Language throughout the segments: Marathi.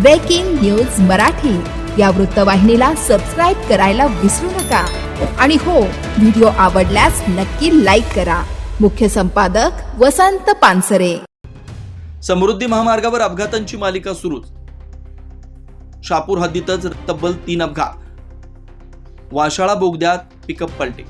ब्रेकिंग न्यूज मराठी या वृत्तवाहिनीला सबस्क्राईब करायला विसरू नका. आणि हो व्हिडिओ आवडल्यास नक्की लाईक करा. मुख्य संपादक वसंत पानसरे. समृद्धी महामार्गावर अपघातांची मालिका सुरूच. शापूर हद्दीतच तब्बल तीन अपघात. वाशाळा बोगद्यात पिकअप पलटे.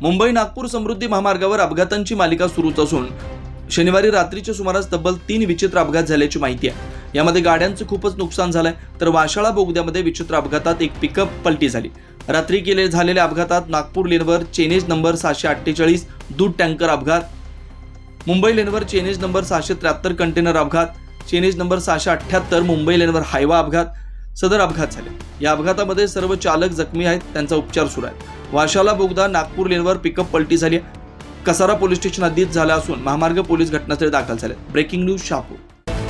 मुंबई नागपूर समृद्धी महामार्गावर अपघातांची मालिका सुरूच असून शनिवारी रात्रीच्या सुमारास तब्बल तीन विचित्र अपघात झाल्याची माहिती आहे. यामध्ये गाड्यांचं खूपच नुकसान झालंय. तर वाशाळा बोगद्यामध्ये विचित्र अपघातात एक पिकअप पलटी झाली. रात्री केले झालेल्या अपघातात नागपूर लेनवर चेनेज नंबर सहाशे अठ्ठेचाळीस दूध टँकर अपघात. मुंबई लेनवर चेनेज नंबर सहाशे त्र्याहत्तर कंटेनर अपघात. चेनेज नंबर सहाशे अठ्ठ्याहत्तर मुंबई लेनवर हायवा अपघात. सदर अपघात झाले. या अपघातामध्ये सर्व चालक जखमी आहेत त्यांचा उपचार सुरू आहे. वाशाला बोगदा नागपूर लेनवर पिकअप पलटी झाली कसारा पोलीस स्टेशन हद्दीत झाला असून महामार्ग पोलीस घटनास्थळी दाखल झाले. Breaking news Shapur